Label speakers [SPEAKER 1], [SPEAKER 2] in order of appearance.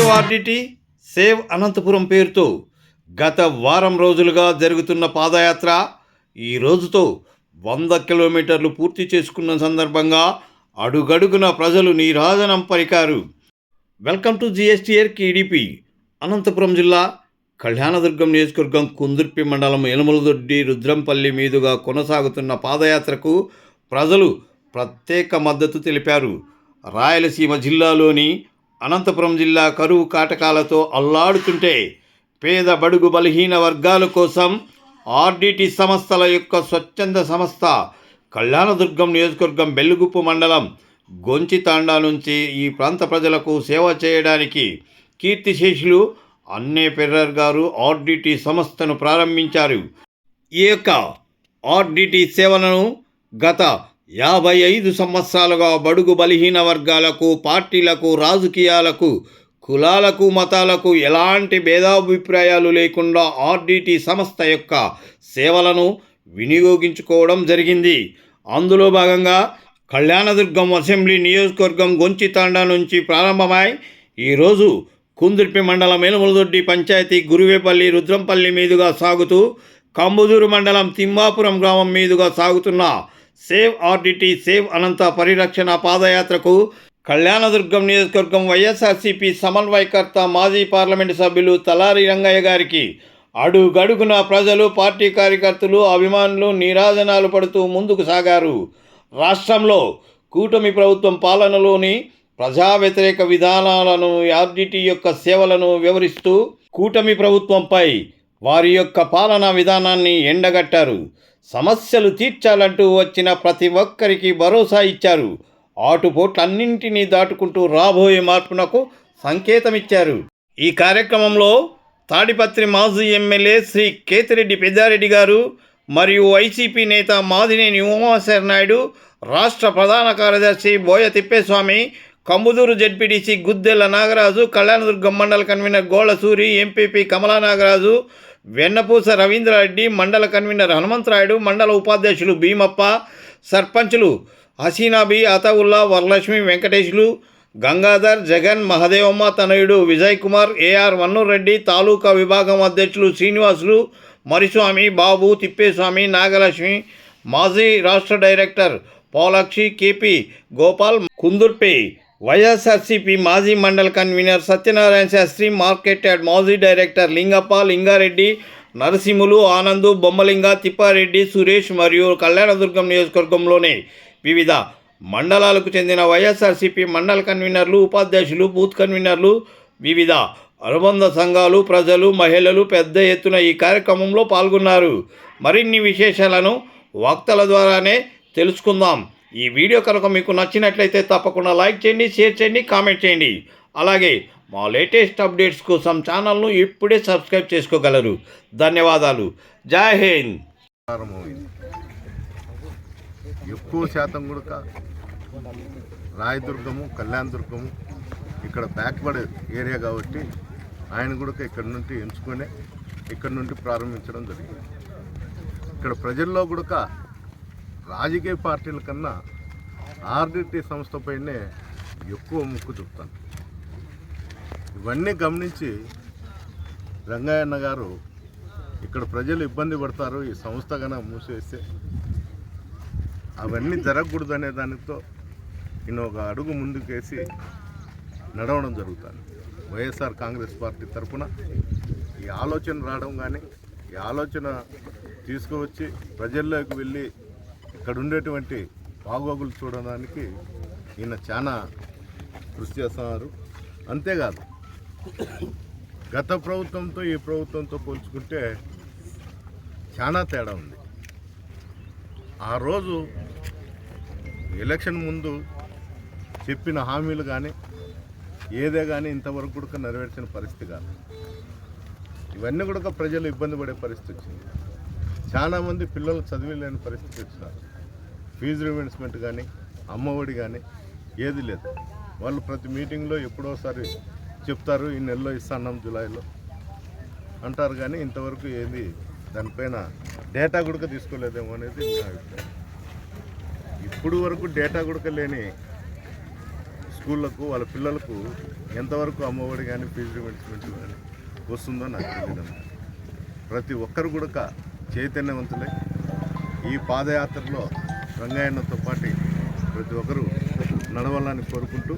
[SPEAKER 1] Save RDT save Anantapuram పేరుతో గత వారం రోజులుగా జరుగుతున్న పాదయాత్ర ఈ రోజుతో వంద కిలోమీటర్లు పూర్తి చేసుకున్న సందర్భంగా అడుగడుగున ప్రజలు నీరాజనం పలికారు. వెల్కమ్ టు జిఎస్టీఆర్ కేడిపి అనంతపురం జిల్లా కళ్యాణదుర్గం నియోజకవర్గం కుందుర్పి మండలం ఎనుమలదొడ్డి రుద్రంపల్లి మీదుగా కొనసాగుతున్న పాదయాత్రకు ప్రజలు ప్రత్యేక మద్దతు తెలిపారు. రాయలసీమ జిల్లాలోని అనంతపురం జిల్లా కరువు కాటకాలతో అల్లాడుతుంటే పేద బడుగు బలహీన వర్గాల కోసం ఆర్డిటి సంస్థల యొక్క స్వచ్ఛంద సంస్థ కళ్యాణదుర్గం నియోజకవర్గం బెల్లుగుప్పు మండలం గొంచితాండా నుంచి ఈ ప్రాంత ప్రజలకు సేవ చేయడానికి కీర్తిశేషులు అన్నే పెర్రర్ గారు ఆర్డిటి సంస్థను ప్రారంభించారు. ఈ యొక్క ఆర్డిటి సేవలను గత యాభై ఐదు సంవత్సరాలుగా బడుగు బలహీన వర్గాలకు పార్టీలకు రాజకీయాలకు కులాలకు మతాలకు ఎలాంటి భేదాభిప్రాయాలు లేకుండా ఆర్డిటి సంస్థ యొక్క సేవలను వినియోగించుకోవడం జరిగింది. అందులో భాగంగా కళ్యాణదుర్గం అసెంబ్లీ నియోజకవర్గం గొంచితాండా నుంచి ప్రారంభమై ఈరోజు కుందుర్పి మండలం ఎనుమలదొడ్డి పంచాయతీ గురువేపల్లి రుద్రంపల్లి మీదుగా సాగుతూ కంబుదూరు మండలం తిమ్మాపురం గ్రామం మీదుగా సాగుతున్న సేవ్ ఆర్డిటీ సేవ్ అనంత పరిరక్షణ పాదయాత్రకు కళ్యాణదుర్గం నియోజకవర్గం వైఎస్ఆర్సీపీ సమన్వయకర్త మాజీ పార్లమెంటు సభ్యులు తలారి రంగయ్య గారికి అడుగడుగున ప్రజలు పార్టీ కార్యకర్తలు అభిమానులు నీరాజనాలు పడుతూ ముందుకు సాగారు. రాష్ట్రంలో కూటమి ప్రభుత్వం పాలనలోని ప్రజా వ్యతిరేక విధానాలను ఆర్డిటి యొక్క సేవలను వివరిస్తూ కూటమి ప్రభుత్వంపై వారి యొక్క పాలనా విధానాన్ని ఎండగట్టారు. సమస్యలు తీర్చాలంటూ వచ్చిన ప్రతి ఒక్కరికి భరోసా ఇచ్చారు. ఆటుపోట్లన్నింటినీ దాటుకుంటూ రాబోయే మార్పునకు సంకేతమిచ్చారు. ఈ కార్యక్రమంలో తాడిపత్రి మాజీ ఎమ్మెల్యే శ్రీ కేతిరెడ్డి పెద్దారెడ్డి గారు మరియు వైసీపీ నేత మాదినేని ఉమాశర్ నాయుడు రాష్ట్ర ప్రధాన కార్యదర్శి బోయ తిప్పేస్వామి కంబుదూరు జడ్పీటీసీ గుద్దెల నాగరాజు కళ్యాణదుర్గం మండల కన్వీనర్ గోళసూరి ఎంపీపీ కమలా నాగరాజు వెన్నపూస రవీంద్రారెడ్డి మండల కన్వీనర్ హనుమంతరాయుడు మండల ఉపాధ్యక్షులు భీమప్ప సర్పంచులు హసీనాబి అతవుల్లా వరలక్ష్మి వెంకటేశులు గంగాధర్ జగన్ మహదేవమ్మ తనయుడు విజయ్ కుమార్ ఏఆర్ వన్నూరెడ్డి తాలూకా విభాగం అధ్యక్షులు శ్రీనివాసులు మరిస్వామి బాబు తిప్పేస్వామి నాగలక్ష్మి మాజీ రాష్ట్ర director Paulakshi KP Gopal Kundurpi YSRCP మాజీ మండల convener Satyanarayana Shastri market yard మాజీ డైరెక్టర్ లింగప్ప లింగారెడ్డి నరసింహులు ఆనందు బొమ్మలింగ తిప్పారెడ్డి సురేష్ మరియు కళ్యాణదుర్గం నియోజకవర్గంలోని వివిధ మండలాలకు చెందిన వైఎస్ఆర్సీపీ మండల కన్వీనర్లు ఉపాధ్యక్షులు బూత్ కన్వీనర్లు వివిధ అనుబంధ సంఘాలు ప్రజలు మహిళలు పెద్ద ఎత్తున ఈ కార్యక్రమంలో పాల్గొన్నారు. మరిన్ని విశేషాలను వక్తల ద్వారానే తెలుసుకుందాం. ఈ వీడియో కనుక మీకు నచ్చినట్లయితే తప్పకుండా లైక్ చేయండి షేర్ చేయండి కామెంట్ చేయండి. అలాగే మా లేటెస్ట్ అప్డేట్స్ కోసం ఛానల్ను ఇప్పుడే సబ్స్క్రైబ్ చేసుకోగలరు. ధన్యవాదాలు. జై హింద్.
[SPEAKER 2] ఎక్కువ శాతం కూడా రాయదుర్గము కళ్యాణ్ దుర్గము ఇక్కడ బ్యాక్వర్డ్ ఏరియా కాబట్టి ఆయన కూడా ఇక్కడ నుండి ఎంచుకొని ఇక్కడ నుండి ప్రారంభించడం జరిగింది. ఇక్కడ ప్రజల్లో కూడా రాజకీయ పార్టీల కన్నా ఆర్డిటి సంస్థపైనే ఎక్కువ ముక్కు చూపుతాను. ఇవన్నీ గమనించి రంగయ్యన్న గారు ఇక్కడ ప్రజలు ఇబ్బంది పడతారు ఈ సంస్థ కన్నా మూసేస్తే. అవన్నీ జరగకూడదు అనే దానితో నేను ఒక అడుగు ముందుకేసి నడవడం జరుగుతుంది. వైఎస్ఆర్ కాంగ్రెస్ పార్టీ తరఫున ఈ ఆలోచన రావడం కానీ ఈ ఆలోచన తీసుకువచ్చి ప్రజల్లోకి వెళ్ళి ఇక్కడ ఉండేటువంటి బాగోగులు చూడడానికి ఈయన చాలా కృషి చేస్తున్నారు. అంతేకాదు గత ప్రభుత్వంతో ఈ ప్రభుత్వంతో పోల్చుకుంటే చాలా తేడా ఉంది. ఆ రోజు ఎలక్షన్ ముందు చెప్పిన హామీలు కానీ ఏదే కానీ ఇంతవరకు కూడా నెరవేర్చిన పరిస్థితి కాదు. ఇవన్నీ కూడా ప్రజలు ఇబ్బంది పడే పరిస్థితి వచ్చింది. చాలామంది పిల్లలు చదివిలేని పరిస్థితి వచ్చినారు ఫీజు రిమెంట్స్మెంట్ కానీ అమ్మఒడి కానీ ఏది లేదు. వాళ్ళు ప్రతి మీటింగ్లో ఎప్పుడోసారి చెప్తారు ఈ నెలలో ఇస్తాన్నాం జూలైలో. అంటారు కానీ ఇంతవరకు ఏది దానిపైన డేటా కూడా తీసుకోలేదేమో అనేది నా అభిప్రాయం. ఇప్పుడు వరకు డేటా కూడా లేని స్కూళ్ళకు వాళ్ళ పిల్లలకు ఎంతవరకు అమ్మఒడి కానీ ఫీజు రిమెంట్స్మెంట్ కానీ వస్తుందో నాకు తెలియదు ప్రతి ఒక్కరు కూడా చైతన్యవంతులై. ఈ పాదయాత్రలో రంగాయణతో పాటు ప్రతి ఒక్కరూ నడవాలని కోరుకుంటూ